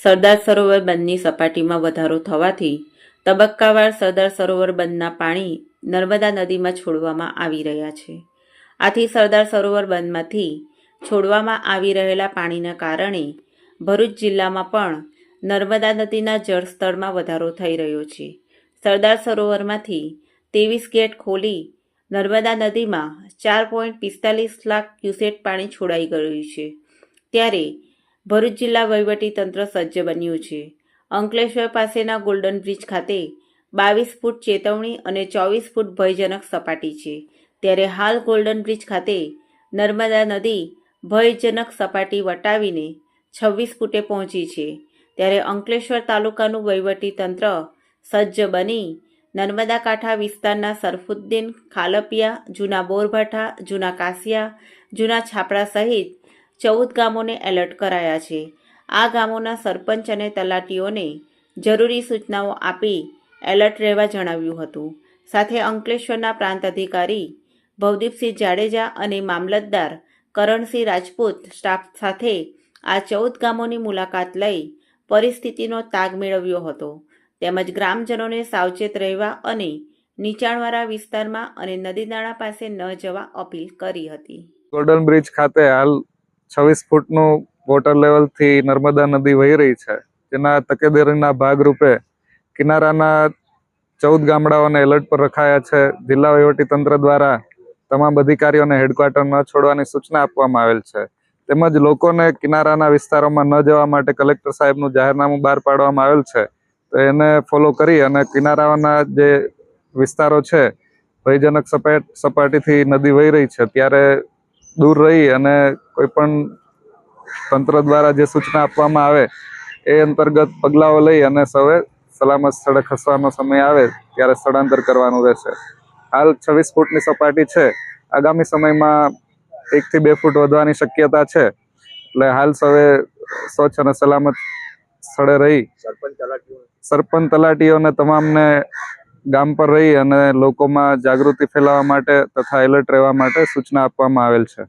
સરદાર સરોવર બંધની સપાટીમાં વધારો થવાથી તબક્કાવાર સરદાર સરોવર બંધના પાણી નર્મદા નદીમાં છોડવામાં આવી રહ્યા છે. આથી સરદાર સરોવર બંધમાંથી છોડવામાં આવી રહેલા પાણીના કારણે ભરૂચ જિલ્લામાં પણ નર્મદા નદીના જળસ્તરમાં વધારો થઈ રહ્યો છે. સરદાર સરોવરમાંથી ત્રેવીસ ગેટ ખોલી નર્મદા નદીમાં ચાર પોઈન્ટ પિસ્તાલીસ લાખ ક્યુસેટ પાણી છોડાઈ ગયું છે. ત્યારે ભરૂચ જિલ્લા વહીવટી તંત્ર સજ્જ બન્યું છે. અંકલેશ્વર પાસેના ગોલ્ડન બ્રિજ ખાતે બાવીસ ફૂટ ચેતવણી અને ચોવીસ ફૂટ ભયજનક સપાટી છે. ત્યારે હાલ ગોલ્ડન બ્રિજ ખાતે નર્મદા નદી ભયજનક સપાટી વટાવીને છવ્વીસ ફૂટે પહોંચી છે. ત્યારે અંકલેશ્વર તાલુકાનું વહીવટી તંત્ર સજ્જ બની નર્મદા કાંઠા વિસ્તારના સરફુદ્દીન, ખાલપિયા, જૂના બોરભાઠા, જૂના કાસિયા, જૂના છાપડા સહિત ચૌદ ગામોને એલર્ટ કરાયા છે. આ ગામોના સરપંચ અને તલાટીઓને જરૂરી સૂચનાઓ આપી એલર્ટ રહેવા જણાવ્યું હતું. સાથે અંકલેશ્વરના પ્રાંત અધિકારી ભવદીપસિંહ જાડેજા અને મામલતદાર કરણસિંહ રાજપૂત સ્ટાફ સાથે આ ચૌદ ગામોની મુલાકાત લઈ પરિસ્થિતિનો તાગ મેળવ્યો હતો. તેમજ ગ્રામજનોને સાવચેત રહેવા અને નીચાણવાળા વિસ્તારમાં અને નદી નાળા પાસે ન જવા અપીલ કરી હતી. ગોલ્ડન બ્રિજ ખાતે હાલ છવ્વીસ ફૂટનું વોટર લેવલથી નર્મદા નદી વહી રહી છે. જેના તકેદારીના ભાગરૂપે કિનારાના ચૌદ ગામડાઓને એલર્ટ પર રખાયા છે. જિલ્લા વહીવટી તંત્ર દ્વારા તમામ અધિકારીઓને હેડક્વાર્ટર ન છોડવાની સૂચના આપવામાં આવેલ છે. તેમજ લોકોને કિનારાના વિસ્તારોમાં ન જવા માટે કલેક્ટર સાહેબનું જાહેરનામું બહાર પાડવામાં આવેલ છે. તો એને ફોલો કરી અને કિનારાના જે વિસ્તારો છે, ભયજનક સપાટ સપાટીથી નદી વહી રહી છે, ત્યારે દૂર રહી અને કોઈ પણ તંત્ર દ્વારા જે સૂચના આપવામાં આવે એ અંતર્ગત પગલાઓ લઈ અને સૌએ સલામત સ્થળે ખસવાનો સમય આવે ત્યારે સ્થળાંતર કરવાનું રહેશે. હાલ છવ્વીસ ફૂટની સપાટી છે. આગામી સમયમાં એકથી બે ફૂટ વધવાની શક્યતા છે. એટલે હાલ સૌએ સ્વચ્છ અને સલામત સ્થળે રહી. સરપંચ તલાટીઓને તમામને ગામ પર રહી અને લોકોમાં જાગૃતિ ફેલાવવા માટે તથા એલર્ટ રહેવા માટે સૂચના આપવામાં આવેલ છે.